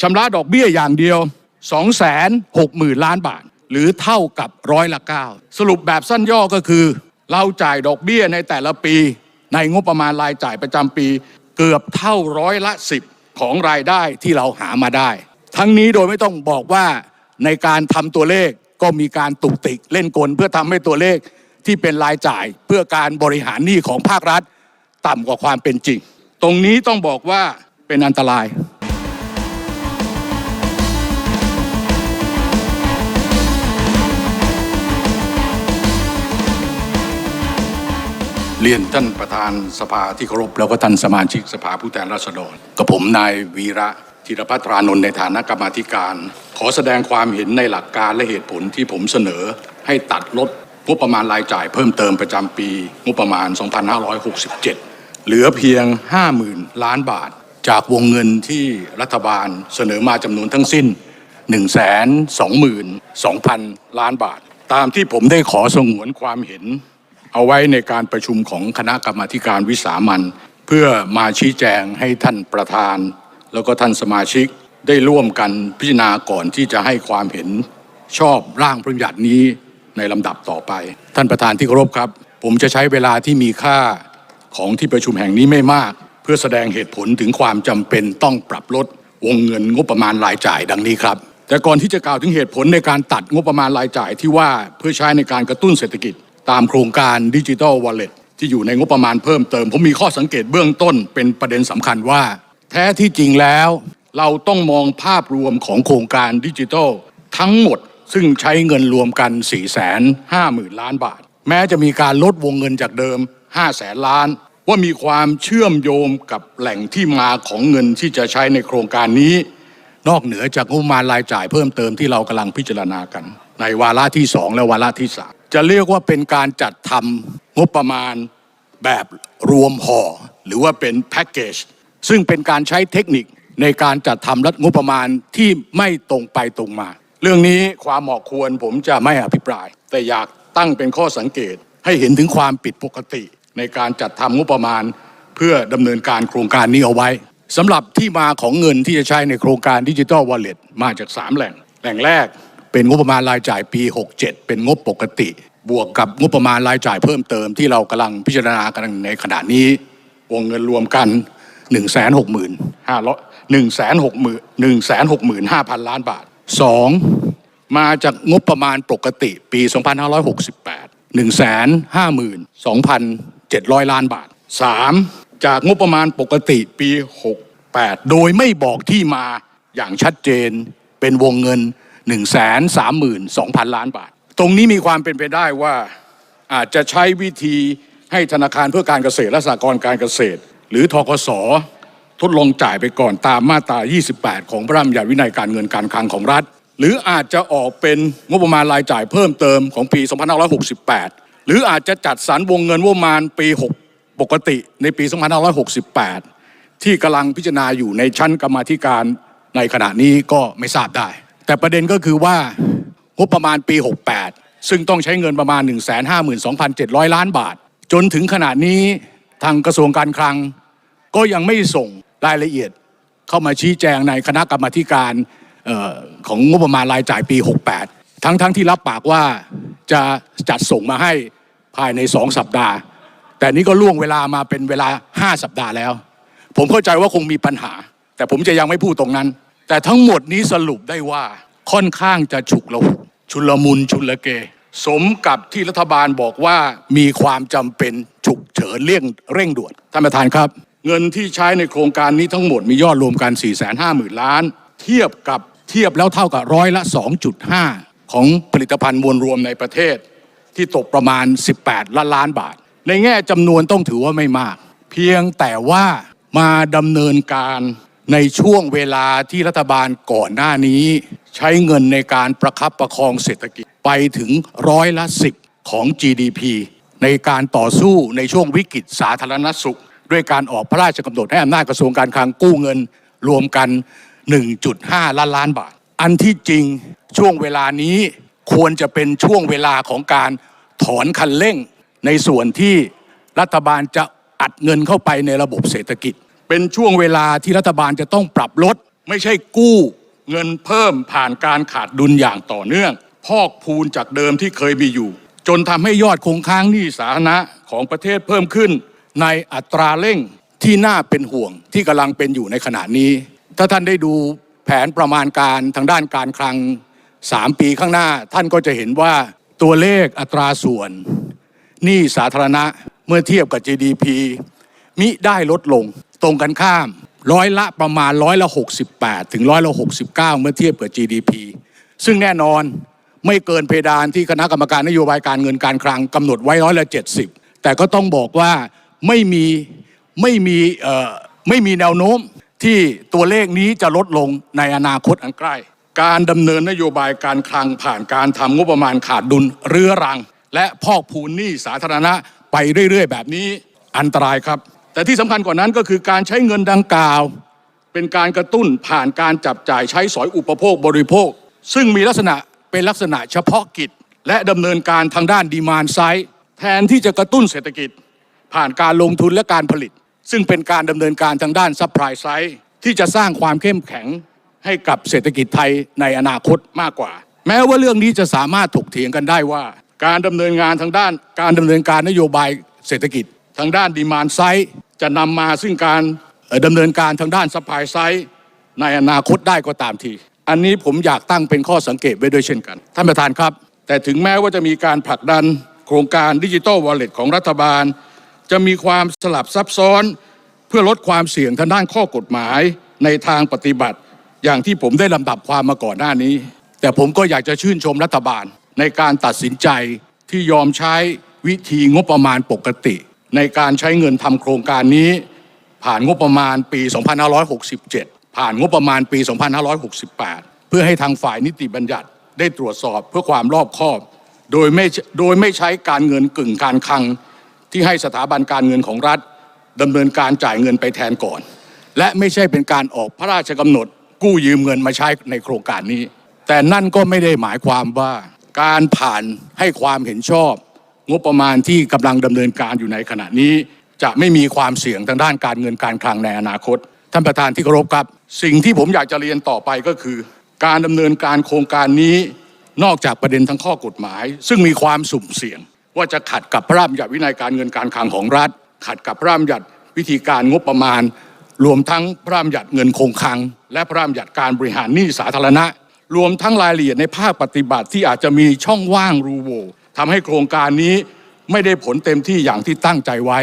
ชำระดอกเบี้ยอย่างเดียว 260,000 ล้านบาท หรือเท่ากับร้อยละ 9 สรุปแบบสั้นย่อก็คือ เราจ่ายดอกเบี้ยในแต่ละปี ในงบประมาณรายจ่ายประจำปี เกือบเท่าร้อยละ 10 ของรายได้ที่เราหามาได้ ทั้งนี้โดยไม่ต้องบอกว่าในการทำตัวเลขก็มีการตุกติกเล่นกลเพื่อทำให้ตัวเลขที่เป็นรายจ่ายเพื่อการบริหารหนี้ของภาครัฐ ต่ำกว่าความเป็นจริง ตรงนี้ต้องบอกว่าเป็นอันตราย เรียนท่านประธานสภาที่เคารพแล้วก็ท่านสมาชิกสภาผู้แทนราษฎรกับผมนายวีระธีรพัฒรานนท์ในฐานะกรรมาธิการ ขอแสดงความเห็นในหลักการและเหตุผลที่ผมเสนอ ให้ตัดลดงบประมาณรายจ่ายเพิ่มเติมประจำปีงบประมาณ 2567 เหลือเพียง 50,000 ล้านบาท จากวงเงินที่รัฐบาลเสนอมาจำนวนทั้งสิ้น 122,000 ล้านบาท ตามที่ผมได้ขอสงวนความเห็น เอาไว้ในการประชุมของคณะกรรมาการวิสามันเพื่อมาชี้แจงให้ท่านประธาน แล้วก็ท่านสมาชิกได้ร่วมกันพิจารณาก่อนที่จะให้ความเห็นชอบร่างพระบัญญัตินี้ในลำดับต่อไป ท่านประธานที่เคารพครับ ผมจะใช้เวลาที่มีค่าของที่ประชุมแห่งนี้ไม่มาก เพื่อแสดงเหตุผลถึงความจำเป็นต้องปรับลดวงเงินงบประมาณรายจ่ายดังนี้ครับ แต่ก่อนที่จะกล่าวถึงเหตุผลในการตัดงบประมาณรายจ่ายที่ว่าเพื่อใช้ในการกระตุ้นเศรษฐกิจ ตามโครงการดิจิ t a ลวอลเล็ตที่อยู่ในงบประมาณเพิ่มเติม ผมมีข้อสังเกตเบื้องต้นเป็นประเด็นสำคัญว่า แท้ที่จริงแล้ว เราต้องมองภาพรวมของโครงการดิจิ t a ลทั้งหมดซึ่งใช้เงินรวมกัน 4 5 0 0 0 0 ล้านบาท แม้จะมีการลดวงเงินจากเดิม5แสนล้าน ว่ามีความเชื่อมโยงกับแหล่งที่มาของเงินที่จะใช้ในโครงการนี้ นอกเหนือจากงบประมาณรายจ่ายเพิ่มเติมที่เรากำลังพิจารณากัน ในวาระที่ 2 และวาระที่ 3 จะเรียกว่าเป็นการจัดทำงบประมาณแบบรวมห่อ หรือว่าเป็นแพ็กเกจซึ่งเป็นการใช้เทคนิคในการจัดทำรัฐงบประมาณที่ไม่ตรงไปตรงมา เรื่องนี้ความเหมาะควรผมจะไม่อภิปราย แต่อยากตั้งเป็นข้อสังเกตให้เห็นถึงความผิดปกติ ในการจัดทำงบประมาณ เพื่อดำเนินการโครงการนี้เอาไว้สำหรับที่มาของเงินที่จะใช้ในโครงการดิจิ t a ลวอลเล็ตมาจาก 3 แหล่ง แหล่งแรกเป็นงบประมาณรายจ่ายปี 67 เป็นงบปกติ บวกกับงบประมาณรายจ่ายเพิ่มเติมที่เรากำลังพิจารณากันในขณะนี้วงเงินรวมกัน1 6 5 0 0 0 1 6 5 0 0 0 ล้านบาท 2. มาจากงบประมาณปกติปี 2568 152,700 ล้านบาท 3. จากงบประมาณปกติปี 68 โดยไม่บอกที่มาอย่างชัดเจนเป็นวงเงิน 132,000 ล้านบาท ตรงนี้มีความเป็นไปได้ว่าอาจจะใช้วิธีให้ธนาคารเพื่อการเกษตรและสหกรณ์การเกษตร หรือทกสทดลองจ่ายไปก่อนตามมาตรา 28 ของพระราชบัญญัติวินัยการเงินการคลังของรัฐ หรืออาจจะออกเป็นงบประมาณรายจ่ายเพิ่มเติมของปี 2568 หรืออาจจะจัดสรรวงเงินงบประมาณปี 6 ปกติในปี 2568 ที่กำลังพิจารณาอยู่ในชั้นกรรมาธิการในขณะนี้ก็ไม่ทราบได้ แต่ประเด็นก็คือว่า งบประมาณปี 68 ซึ่งต้องใช้เงินประมาณ 152,700 ล้านบาท จนถึงขณะนี้ทางกระทรวงการคลัง ก็ยังไม่ส่งรายละเอียดเข้ามาชี้แจงในคณะกรรมาการออของงบประมาณรายจ่ายปี 68 ทั้งทั้งที่รับปากว่าจะจัดส่งมาให้ภายใน 2 สัปดาห์ แต่นี้ก็ล่วงเวลามาเป็นเวลา 5 สัปดาห์แล้ว ผมเข้าใจว่าคงมีปัญหา แต่ผมจะยังไม่พูดตรงนั้น แต่ทั้งหมดนี้สรุปได้ว่าค่อนข้างจะฉุกละหุก ชุลมุนชุลเก สมกับที่รัฐบาลบอกว่ามีความจำเป็นฉุกเฉินเร่งเร่งด่วนท่านประธานครับ เงินที่ใช้ในโครงการนี้ทั้งหมดมียอดรวมกัน 4 5 0 0 0 0 ล้าน เทียบกับเทียบแล้วเท่ากับร้อยละ 2.5 ของผลิตภัณฑ์มวลรวมในประเทศ ที่ตกประมาณ 18 ล้านล้านบาท ในแง่จำนวนต้องถือว่าไม่มาก เพียงแต่ว่ามาดำเนินการในช่วงเวลาที่รัฐบาลก่อนหน้านี้ ใช้เงินในการประคับประคองเศรษฐกิจไปถึงร้อยละ10ของ GDP ในการต่อสู้ในช่วงวิกฤตสาธารณสุข ด้วยการออกพระราชกำหนดให้อำนาจกระทรวงการคลังกู้เงินรวมกัน 1.5 ล้านล้านบาท อันที่จริงช่วงเวลานี้ควรจะเป็นช่วงเวลาของการถอนคันเร่ง ในส่วนที่รัฐบาลจะอัดเงินเข้าไปในระบบเศรษฐกิจ เป็นช่วงเวลาที่รัฐบาลจะต้องปรับลด ไม่ใช่กู้ เงินเพิ่มผ่านการขาดดุลอย่างต่อเนื่อง พอกพูนจากเดิมที่เคยมีอยู่ จนทำให้ยอดคงค้างหนี้สาธารณะของประเทศเพิ่มขึ้น ในอัตราเร่งที่น่าเป็นห่วงที่กำลังเป็นอยู่ในขณะนี้ ถ้าท่านได้ดูแผนประมาณการทางด้านการคลัง 3 ปีข้างหน้า ท่านก็จะเห็นว่าตัวเลขอัตราส่วนหนี้สาธารณะเมื่อเทียบกับ GDP มิได้ลดลงตรงกันข้าม ร้อยละประมาณร้อยละ 68 ถึงร้อยละ 69 เมื่อเทียบกับ GDP ซึ่งแน่นอนไม่เกินเพดานที่คณะกรรมการนโยบายการเงินการคลังกำหนดไว้ร้อยละ 70 แต่ก็ต้องบอกว่าไม่มีไม่มีเอ่อไม่มีแนวโน้มที่ตัวเลขนี้จะลดลงในอนาคตอันใกล้ การดำเนินนโยบายการคลังผ่านการทำงบประมาณขาดดุลเรื้อรัง และพอกพูนหนี้สาธารณะไปเรื่อย ๆ แบบนี้อันตรายครับ แต่ที่สำคัญกว่านั้นก็คือการใช้เงินดังกล่าว เป็นการกระตุ้นผ่านการจับจ่ายใช้สอยอุปโภคบริโภค ซึ่งมีลักษณะเป็นลักษณะเฉพาะกิจ และดำเนินการทางด้านดีมานไซด์แทนที่จะกระตุ้นเศรษฐกิจ ผ่านการลงทุนและการผลิต ซึ่งเป็นการดำเนินการทางด้านซัพพลายไซด์ที่จะสร้างความเข้มแข็งให้กับเศรษฐกิจไทยในอนาคตมากกว่า แม้ว่าเรื่องนี้จะสามารถถกเถียงกันได้ว่า การดำเนินงานทางด้านการดำเนินการนโยบายเศรษฐกิจ ทางด้านดีมานไซด์จะนำมาซึ่งการดำเนินการทางด้านซัพพลายไซด์ในอนาคตได้ก็ตามที อันนี้ผมอยากตั้งเป็นข้อสังเกตไว้ด้วยเช่นกัน ท่านประธานครับ แต่ถึงแม้ว่าจะมีการผลักดันโครงการดิจิ t a ลวอลเล็ตของรัฐบาล จะมีความสลับซับซ้อน เพื่อลดความเสี่ยงทางด้านข้อกฎหมายในทางปฏิบัติ อย่างที่ผมได้ลำดับความมาก่อนหน้านี้ แต่ผมก็อยากจะชื่นชมรัฐบาลในการตัดสินใจที่ยอมใช้วิธีงบประมาณปกติ ในการใช้เงินทำโครงการนี้ ผ่านงบประมาณปี 2567 ผ่านงบประมาณปี 2568 เพื่อให้ทางฝ่ายนิติบัญญัติได้ตรวจสอบเพื่อความรอบคอบ โดยไม่โดยไม่ใช้การเงินกึ่งการคลัง ที่ให้สถาบันการเงินของรัฐดำเนินการจ่ายเงินไปแทนก่อน และไม่ใช่เป็นการออกพระราชกำหนดกู้ยืมเงินมาใช้ในโครงการนี้ แต่นั่นก็ไม่ได้หมายความว่าการผ่านให้ความเห็นชอบ งบประมาณที่กำลังดำเนินการอยู่ในขณะนี้ จะไม่มีความเสี่ยงทางด้านการเงินการคลังในอนาคต ท่านประธานที่เคารพครับ สิ่งที่ผมอยากจะเรียนต่อไปก็คือ การดำเนินการโครงการนี้นอกจากประเด็นทางข้อกฎหมาย ซึ่งมีความสุ่มเสี่ยง ว่าจะขัดกับพระราชบัญญัติวินัยการเงินการคลังของรัฐ ขัดกับพระราชบัญญัติวิธีการงบประมาณ รวมทั้งพระราชบัญญัติเงินคงคลัง และพระราชบัญญัติการบริหารหนี้สาธารณะ รวมทั้งรายละเอียดในภาคปฏิบัติที่อาจจะมีช่องว่างรูโหว่ ทำให้โครงการนี้ไม่ได้ผลเต็มที่อย่างที่ตั้งใจไว้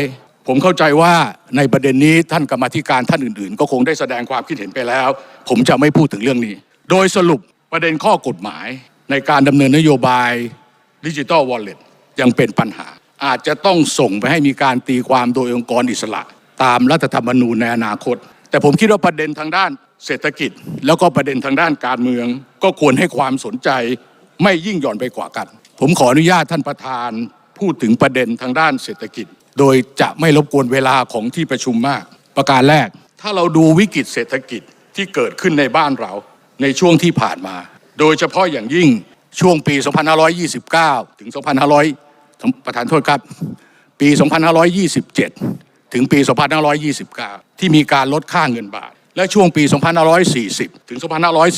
ผมเข้าใจว่าในประเด็นนี้ท่านกรรมธิการท่านอื่นๆ ก็คงได้แสดงความคิดเห็นไปแล้ว ผมจะไม่พูดถึงเรื่องนี้ โดยสรุปประเด็นข้อกฎหมายในการดำเนินนโยบายดิจิ t a ลวอลเล็ตยังเป็นปัญหา อาจจะต้องส่งไปให้มีการตีความโดยองค์กรอิสระ ตามรัฐธรรมนูญในอนาคต แต่ผมคิดว่าประเด็นทางด้านเศรษฐกิจ แล้วก็ประเด็นทางด้านการเมือง ก็ควรให้ความสนใจไม่ยิ่งหย่อนไปกว่ากัน ผมขออนุญาตท่านประธานพูดถึงประเด็นทางด้านเศรษฐกิจ โดยจะไม่รบกวนเวลาของที่ประชุมมาก ประการแรก ถ้าเราดูวิกฤตเศรษฐกิจที่เกิดขึ้นในบ้านเราในช่วงที่ผ่านมา โดยเฉพาะอย่างยิ่งช่วงปี 2529 ถึง 2500 ประธานโทษครับ ปี 2527 ถึงปี 2529 ที่มีการลดค่าเงินบาท และช่วงปี 2540 ถึง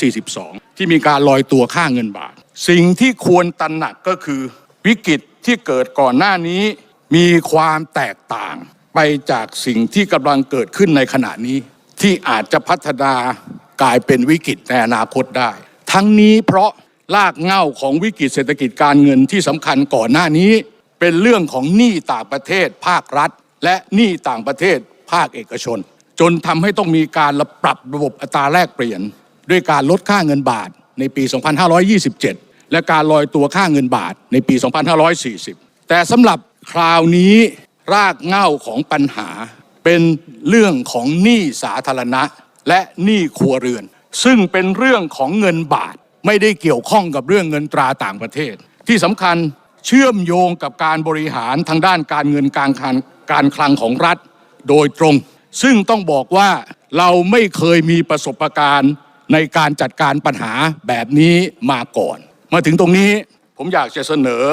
2542 ที่มีการลอยตัวค่าเงินบาท สิ่งที่ควรตระหนักก็คือ วิกฤตที่เกิดก่อนหน้านี้ มีความแตกต่างไปจากสิ่งที่กำลังเกิดขึ้นในขณะนี้ ที่อาจจะพัฒนากลายเป็นวิกฤตในอนาคตได้ ทั้งนี้เพราะรากเง้าของวิกฤตเศรษฐกิจการเงินที่สำคัญก่อนหน้านี้ เป็นเรื่องของหนี้ต่างประเทศภาครัฐ และหนี้ต่างประเทศภาคเอกชน จนทำให้ต้องมีการปรับระบบอัตราแลกเปลี่ยน ด้วยการลดค่าเงินบาทในปี 2527 และการลอยตัวค่าเงินบาทในปี 2540 แต่สำหรับคราวนี้รากเหง้าของปัญหาเป็นเรื่องของหนี้สาธารณะ และหนี้ครัวเรือน ซึ่งเป็นเรื่องของเงินบาทไม่ได้เกี่ยวข้องกับเรื่องเงินตราต่างประเทศ ที่สำคัญเชื่อมโยงกับการบริหารทางด้านการเงินการคลังการคลังของรัฐโดยตรง ซึ่งต้องบอกว่าเราไม่เคยมีประสบการณ์ในการจัดการปัญหาแบบนี้มาก่อน มาถึงตรงนี้ผมอยากจะเสนอ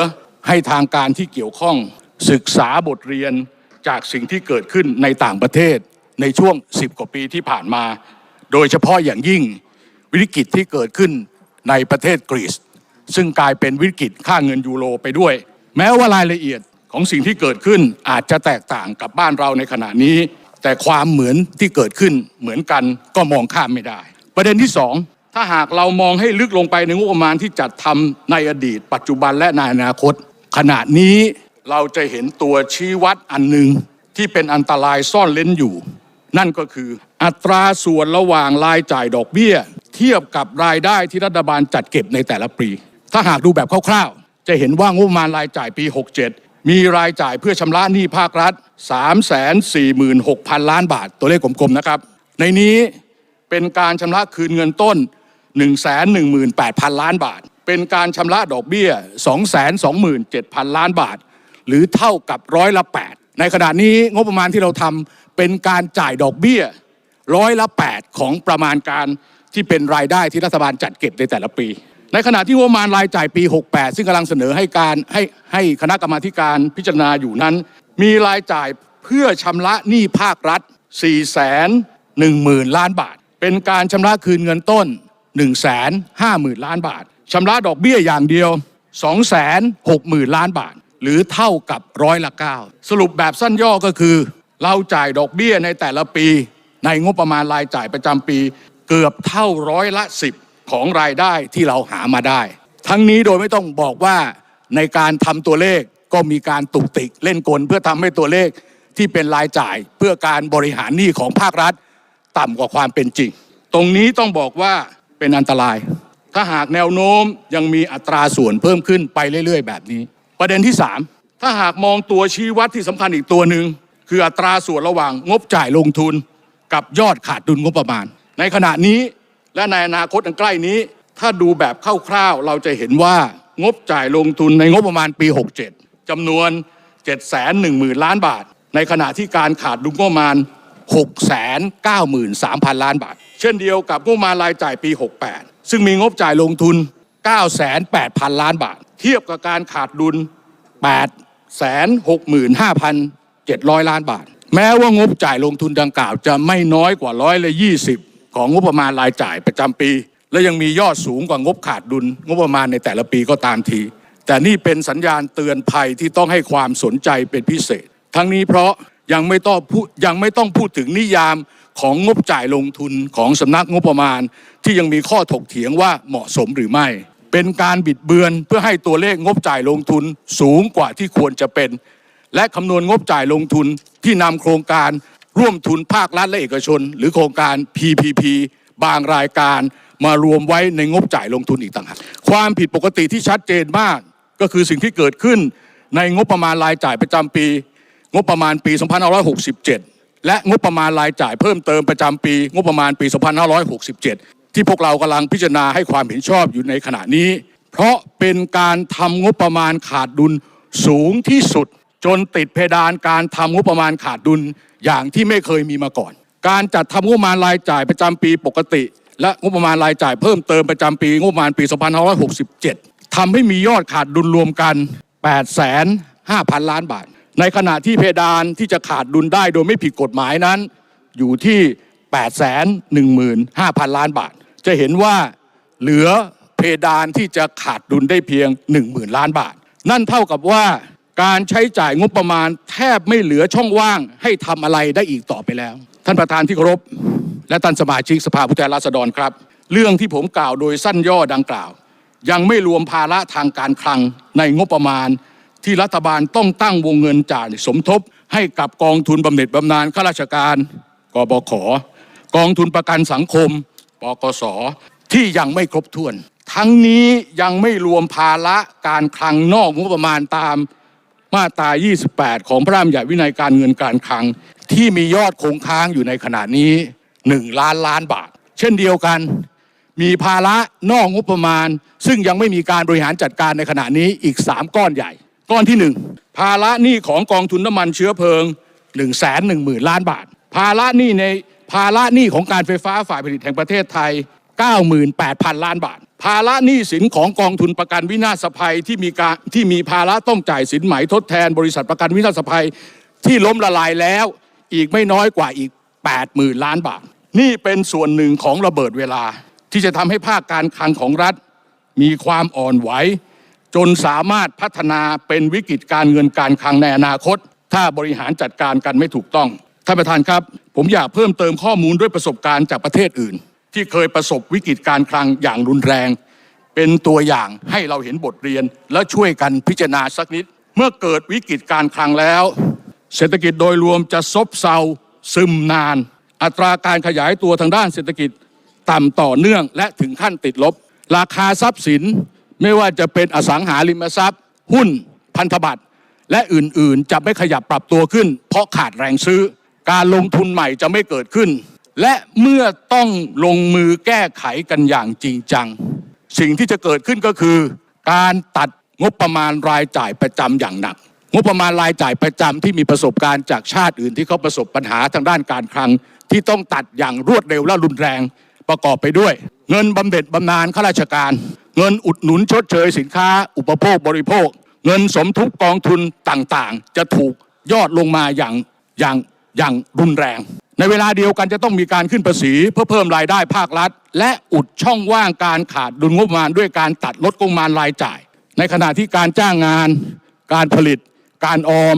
ให้ทางการที่เกี่ยวข้องศึกษาบทเรียนจากสิ่งที่เกิดขึ้นในต่างประเทศในช่วง 10 กว่าปีที่ผ่านมา โดยเฉพาะอย่างยิ่งวิกฤตที่เกิดขึ้นในประเทศกรีซซึ่งกลายเป็นวิกฤตค่าเงินยูโรไปด้วย แม้ว่ารายละเอียดของสิ่งที่เกิดขึ้นอาจจะแตกต่างกับบ้านเราในขณะนี้ แต่ความเหมือนที่เกิดขึ้นเหมือนกันก็มองข้ามไม่ได้ ประเด็นที่สอง ถ้าหากเรามองให้ลึกลงไปในงบประมาณที่จัดทำในอดีต ปัจจุบันและในอนาคต ขณะนี้เราจะเห็นตัวชี้วัดอันหนึ่งที่เป็นอันตรายซ่อนเล้นอยู่ นั่นก็คืออัตราส่วนระหว่างรายจ่ายดอกเบี้ย เทียบกับรายได้ที่รัฐบาลจัดเก็บในแต่ละปี ถ้าหากดูแบบคร่าวๆ จะเห็นว่างบประมาณรายจ่ายปี 67 มีรายจ่ายเพื่อชำระหนี้ภาครัฐ 346,000 ล้านบาท ตัวเลขกลมๆนะครับ ในนี้เป็นการชำระคืนเงินต้น 118,000 ล้านบาท เป็นการชำระดอกเบี้ย 227,000 ล้านบาท หรือเท่ากับร้อยละ 8 ในขณะนี้งบประมาณที่เราทำเป็นการจ่ายดอกเบี้ยร้อยละ 8 ของประมาณการที่เป็นรายได้ที่รัฐบาลจัดเก็บในแต่ละปี ในขณะที่งบประมาณรายจ่ายปี 68 ซึ่งกำลังเสนอให้การให้ให้คณะกรรมาธิการพิจารณาอยู่นั้น มีรายจ่ายเพื่อชำระหนี้ภาครัฐ 4 1 0 0 0 0 ล้านบาท เป็นการชำระคืนเงินต้น 1 5 0 0 0 0 ล้านบาทชำระดอกเบี้ยอย่างเดียว 2 6 0 0 0 0 ล้านบาท หรือเท่ากับร้อยละ 9 สรุปแบบสั้นย่อก็คือ เราจ่ายดอกเบี้ยในแต่ละปี ในงบประมาณรายจ่ายประจำปี เกือบเท่าร้อยละ 10 ของรายได้ที่เราหามาได้ ทั้งนี้โดยไม่ต้องบอกว่าในการทำตัวเลขก็มีการตุกติกเล่นกลเพื่อทำให้ตัวเลขที่เป็นรายจ่ายเพื่อการบริหารหนี้ของภาครัฐ ต่ำกว่าความเป็นจริง ตรงนี้ต้องบอกว่า เป็นอันตราย ถ้าหากแนวโน้มยังมีอัตราส่วนเพิ่มขึ้นไปเรื่อย ๆ แบบนี้ ประเด็นที่ 3 ถ้าหากมองตัวชี้วัดที่สำคัญอีกตัวหนึ่งคืออัตราส่วนระหว่างงบจ่ายลงทุน กับยอดขาดดุลงบประมาณ ในขณะนี้และในอนาคตอันใกล้นี้ ถ้าดูแบบคร่าวๆเราจะเห็นว่างบจ่ายลงทุนในงบประมาณปี 67จำนวน 710,000 ล้านบาท ในขณะที่การขาดดุลงบประมาณ 693,000 ล้านบาท ช่นเดียวกับงบประมาณรายจ่ายปี 68 ซึ่งมีงบจ่ายลงทุน908,000 ล้านบาท เทียบกับการขาดดุล 865,700 ล้านบาท แม้ว่างบจ่ายลงทุนดังกล่าว จะไม่น้อยกว่าร้อยละ20 ของงบประมาณรายจ่ายประจำปี และยังมียอดสูงกว่างบขาดดุล งบประมาณในแต่ละปีก็ตามที แต่นี่เป็นสัญญาณเตือนภัยที่ต้องให้ความสนใจเป็นพิเศษ ทั้งนี้เพราะยังไม่ต้องพูดยังไม่ต้องพูดถึงนิยาม ของงบจ่ายลงทุนของสำนักงบประมาณ ที่ยังมีข้อถกเถียงว่าเหมาะสมหรือไม่ เป็นการบิดเบือนเพื่อให้ตัวเลขงบจ่ายลงทุนสูงกว่าที่ควรจะเป็น และคำนวณงบจ่ายลงทุนที่นำโครงการร่วมทุนภาครัฐและเอกชน หรือโครงการ PPP บางรายการมารวมไว้ในงบจ่ายลงทุนอีกต่างหากความผิดปกติที่ชัดเจนมากก็คือสิ่งที่เกิดขึ้นในงบประมาณรายจ่ายประจำปี งบประมาณปี 2567 และงบประมาณรายจ่ายเพิ่มเติมประจำปี งบประมาณปี 2567 ที่พวกเรากำลังพิจารณาให้ความเห็นชอบอยู่ในขณะนี้ เพราะเป็นการทำงบประมาณขาดดุลสูงที่สุด จนติดเพดานการทำงบประมาณขาดดุลอย่างที่ไม่เคยมีมาก่อน การจัดทำงบประมาณรายจ่ายประจำปีปกติ และงบประมาณรายจ่ายเพิ่มเติมประจำปีงบประมาณปี 2567ทำให้มียอดขาดดุลรวมกัน 8,500ล้านบาท ในขณะที่เพดานที่จะขาดดุลได้โดยไม่ผิดกฎหมายนั้น อยู่ที่ 815,000 ล้านบาท จะเห็นว่าเหลือเพดานที่จะขาดดุลได้เพียง 10,000 ล้านบาท นั่นเท่ากับว่าการใช้จ่ายงบประมาณแทบไม่เหลือช่องว่างให้ทำอะไรได้อีกต่อไปแล้ว ท่านประธานที่เคารพ และท่านสมาชิกสภาผู้แทนราษฎรครับ เรื่องที่ผมกล่าวโดยสั้นย่อดังกล่าว ยังไม่รวมภาระทางการคลังในงบประมาณ ที่รัฐบาลต้องตั้งวงเงินจ่ายสมทบ ให้กับกองทุนบำเหน็จบำนาญข้าราชการกบขกองทุนประกันสังคมปกสที่ยังไม่ครบถ้วน ทั้งนี้ยังไม่รวมภาระการคลังนอกงบประมาณตามมาตรา 28 ของพระราชบัญญัติวินัยการเงินการคลัง ที่มียอดคงค้างอยู่ในขณะนี้ 1 ล้านล้านบาท เช่นเดียวกัน มีภาระนอกงบประมาณ ซึ่งยังไม่มีการบริหารจัดการในขณะนี้อีก 3 ก้อนใหญ่ ก้อนที่ 1 ภาระหนี้ของกองทุนน้ำมันเชื้อเพลิง 1 1 0 0 0 0 ล้านบาท ภาระหนี้ในภาระหนี้ของการไฟฟ้าฝ่ายผลิตแห่งประเทศไทย 98,000 ล้านบาท ภาระหนี้สินของกองทุนประกันวินาศภัยที่มีการที่มีภาระต้องจ่ายสินไหมทดแทนบริษัทประกันวินาศภัยที่ล้มละลายแล้ว อีกไม่น้อยกว่าอีก 80,000 ล้านบาท นี่เป็นส่วนหนึ่งของระเบิดเวลา ที่จะทำให้ภาคการคลังของรัฐ มีความอ่อนไหว จนสามารถพัฒนาเป็นวิกฤตการเงินการคลังในอนาคต ถ้าบริหารจัดการกันไม่ถูกต้องท่านประธานครับ ผมอยากเพิ่มเติมข้อมูลด้วยประสบการณ์จากประเทศอื่น ที่เคยประสบวิกฤตการคลังอย่างรุนแรง เป็นตัวอย่างให้เราเห็นบทเรียน และช่วยกันพิจารณาสักนิด เมื่อเกิดวิกฤตการคลังแล้ว เศรษฐกิจโดยรวมจะซบเซาซึมนาน อัตราการขยายตัวทางด้านเศรษฐกิจต่ำต่อเนื่องและถึงขั้นติดลบ ราคาทรัพย์สิน ไม่ว่าจะเป็นอสังหาริมทรัพย์ หุ้นพันธบัตรและอื่นๆ จะไม่ขยับปรับตัวขึ้น เพราะขาดแรงซื้อ การลงทุนใหม่จะไม่เกิดขึ้น และเมื่อต้องลงมือแก้ไขกันอย่างจริงจัง สิ่งที่จะเกิดขึ้นก็คือ การตัดงบประมาณรายจ่ายประจำอย่างหนัก งบประมาณรายจ่ายประจำที่มีประสบการณ์จากชาติอื่นที่เขาประสบปัญหาทางด้านการคลัง ที่ต้องตัดอย่างรวดเร็วและรุนแรงประกอบไปด้วย เงินบำเหน็จบำนาญข้าราชการ เงินอุดหนุนชดเชยสินค้า อุปโภคบริโภค เงินสมทบกองทุนต่างๆ จะถูกยอดลงมาอย่างอย่างอย่างรุนแรง ในเวลาเดียวกันจะต้องมีการขึ้นภาษีเพื่อเพิ่มรายได้ภาครัฐ และอุดช่องว่างการขาดดุลงบประมาณด้วยการตัดลดงบประมาณรายจ่าย ในขณะที่การจ้างงาน การผลิต การออม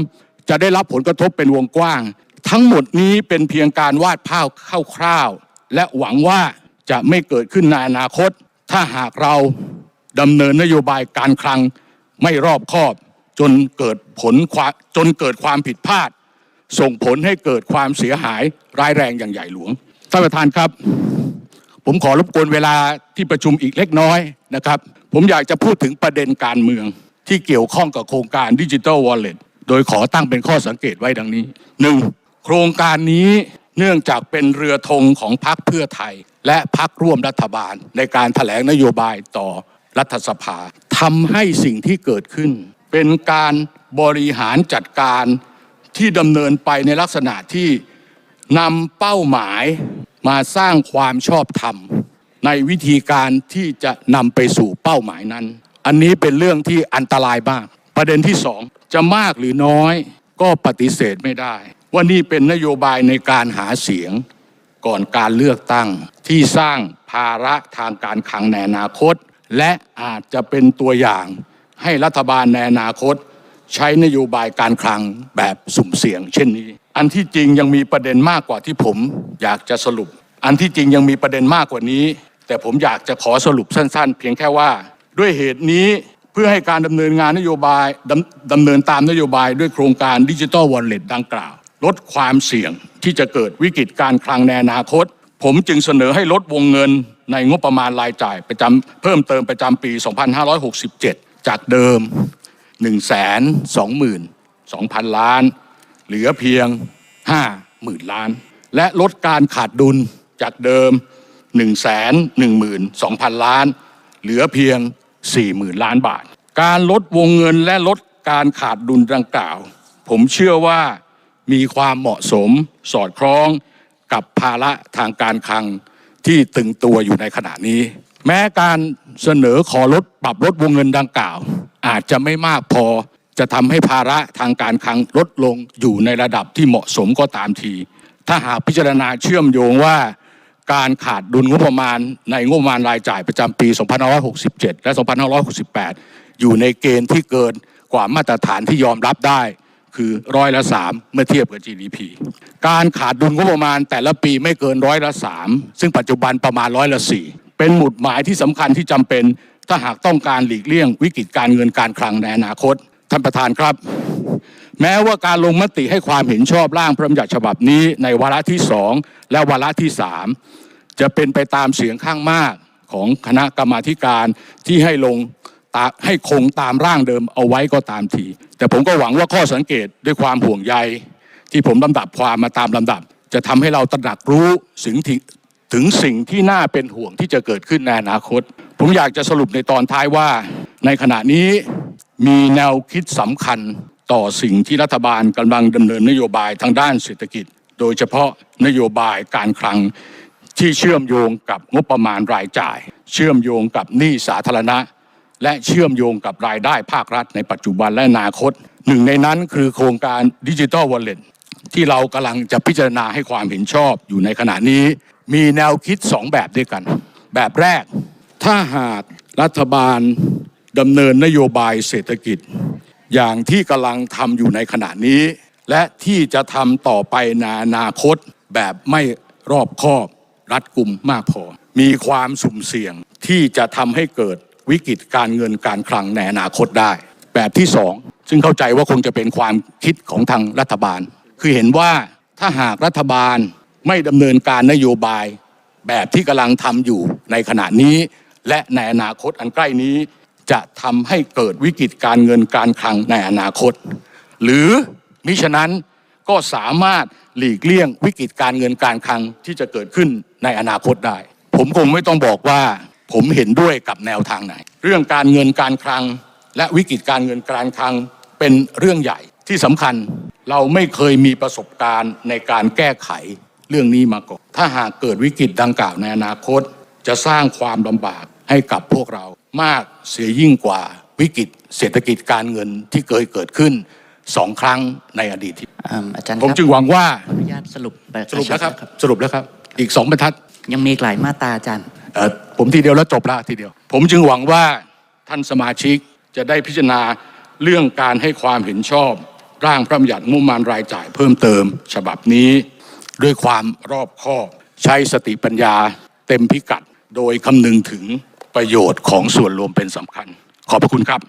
จะได้รับผลกระทบเป็นวงกว้าง ทั้งหมดนี้เป็นเพียงการวาดภาพคร่าวๆและหวังว่า จะไม่เกิดขึ้นในอนาคต ถ้าหากเราดำเนินนโยบายการคลังไม่รอบคอบ จนเกิดผลควจนเกิดความผิดพลาด ส่งผลให้เกิดความเสียหายร้ายแรงอย่างใหญ่หลวงท่านประธานครับ ผมขอรบกวนเวลาที่ประชุมอีกเล็กน้อยนะครับ ผมอยากจะพูดถึงประเด็นการเมืองที่เกี่ยวข้องกับโครงการดิจิ t a ลวอลเล็ตโดยขอตั้งเป็นข้อสังเกตไว้ดังนี้ 1. โครงการนี้ เนื่องจากเป็นเรือธงของพรรคเพื่อไทย และพรรคร่วมรัฐบาล ในการถแถลงนโยบายต่อรัฐสภาทำให้สิ่งที่เกิดขึ้น เป็นการบริหารจัดการที่ดำเนินไปในลักษณะที่นำเป้าหมายมาสร้างความชอบธรรม ในวิธีการที่จะนำไปสู่เป้าหมายนั้น อันนี้เป็นเรื่องที่อันตรายมาก ประเด็นที่สองจะมากหรือน้อยก็ปฏิเสธไม่ได้ ว่านี่เป็นนโยบายในการหาเสียงก่อนการเลือกตั้งที่สร้างภาระทางการคลังในอนาคต และอาจจะเป็นตัวอย่างให้รัฐบาลในอนาคต ใช้นโยบายการคลังแบบสุ่มเสี่ยง เช่นนี้ อันที่จริงยังมีประเด็นมากกว่าที่ผมอยากจะสรุป อันที่จริงยังมีประเด็นมากกว่านี้ แต่ผมอยากจะขอสรุปสั้น ๆ เพียงแค่ว่า ด้วยเหตุนี้เพื่อให้การดำเนินงานนโยบายดำดำเนินตามนโยบายด้วยโครงการดิจิ t a ลวอลเล็ตดังกล่าว ลดความเสี่ยงที่จะเกิดวิกฤตการคลังในอนาคต ผมจึงเสนอให้ลดวงเงินในงบประมาณรายจ่ายประจำเพิ่มเติมประจำปี 2567 จากเดิม 1 2 2 0 0 0 ล้าน เหลือเพียง 50,000 ล้าน และลดการขาดดุลจากเดิม 1 1 2 0 0 0 ล้าน เหลือเพียง 40,000 ล้านบาท การลดวงเงินและลดการขาดดุลดังกล่าว ผมเชื่อว่า มีความเหมาะสมสอดคล้องกับภาระทางการคลังที่ตึงตัวอยู่ในขณะนี้ แม้การเสนอขอลดปรับลดวงเงินดังกล่าว อาจจะไม่มากพอจะทำให้ภาระทางการคลังลดลงอยู่ในระดับที่เหมาะสมก็ตามที ถ้าหากพิจารณาเชื่อมโยงว่า การขาดดุลงบประมาณในงบประมาณรายจ่ายประจำปี 2567 และ 2568 อยู่ในเกณฑ์ที่เกินกว่ามาตรฐานที่ยอมรับได้ คือร้อยละสามเมื่อเทียบกับ GDP การขาดดุลงบประมาณแต่ละปีไม่เกินร้อยละสามซึ่งปัจจุบันประมาณร้อยละสี่เป็นหมุดหมายที่สำคัญที่จำเป็น ถ้าหากต้องการหลีกเลี่ยงวิกฤตการเงินการคลังในอนาคต ท่านประธานครับ แม้ว่าการลงมติให้ความเห็นชอบร่างพระบัญญัติฉบับนี้ในวาระที่สองและวาระที่สามจะเป็นไปตามเสียงข้างมากของคณะกรรมาการที่ให้ลง ให้คงตามร่างเดิมเอาไว้ก็ตามที แต่ผมก็หวังว่าข้อสังเกตด้วยความห่วงใย ที่ผมลำดับความมาตามลำดับ จะทำให้เราตระหนักรู้ถึงถึงสิ่งที่น่าเป็นห่วงที่จะเกิดขึ้นในอนาคต ผมอยากจะสรุปในตอนท้ายว่า ในขณะนี้มีแนวคิดสำคัญต่อสิ่งที่รัฐบาลกำลังดำเนินนโยบายทางด้านเศรษฐกิจ โดยเฉพาะนโยบายการคลังที่เชื่อมโยงกับงบประมาณรายจ่าย เชื่อมโยงกับหนี้สาธารณะ และเชื่อมโยงกับรายได้ภาครัฐในปัจจุบันและอนาคต หนึ่งในนั้นคือโครงการดิจิ t a ลวอลเล็ตที่เรากำลังจะพิจารณาให้ความเห็นชอบอยู่ในขณะนี้ มีแนวคิดสองแบบด้วยกัน แบบแรก ถ้าหากรัฐบาลดำเนินนโยบายเศรษฐกิจ อย่างที่กำลังทำอยู่ในขณะนี้ และที่จะทำต่อไปในอนาคตแบบไม่รอบคอบรัดกุมมากพอ มีความสุ่มเสี่ยงที่จะทำให้เกิด วิกฤตการเงินการคลังในอนาคตได้ แบบที่สองซึ่งเข้าใจว่าคงจะเป็นความคิดของทางรัฐบาล คือเห็นว่าถ้าหากรัฐบาลไม่ดำเนินการนโยบาย แบบที่กำลังทำอยู่ในขณะนี้ และในอนาคตอันใกล้นี้ จะทำให้เกิดวิกฤตการเงินการคลังในอนาคต หรือมิฉะนั้นก็สามารถหลีกเลี่ยงวิกฤตการเงินการคลังที่จะเกิดขึ้นในอนาคตได้ ผมคงไม่ต้องบอกว่า ผมเห็นด้วยกับแนวทางไหน เรื่องการเงินการคลัง และวิกฤตการเงินการคลังเป็นเรื่องใหญ่ที่สำคัญเราไม่เคยมีประสบการณ์ในการแก้ไขเรื่องนี้มาก่อน ถ้าหากเกิดวิกฤตดังกล่าวในอนาคต จะสร้างความลำบากให้กับพวกเรามากเสียยิ่งกว่าวิกฤตเศรษฐกิจการเงินที่เคยเกิดขึ้นสองครั้งในอดีตที่อืมอาจารย์ผมครับจึงหวังว่าขออนุญาตสรุปแบบสรุปแล้วครับกะชัสรุปแล้วครับ อีกสองบรรทัด ยังมีอีกหลายมาตราอาจารย์เอ่อ ผมทีเดียวแล้วจบละทีเดียว ผมจึงหวังว่าท่านสมาชิกจะได้พิจารณาเรื่องการให้ความเห็นชอบร่างพระบัญญัติงบประมาณรายจ่ายเพิ่มเติม ฉบับนี้ด้วยความรอบคอบ ใช้สติปัญญาเต็มพิกัด โดยคำนึงถึงประโยชน์ของส่วนรวมเป็นสำคัญ ขอบพระคุณครับ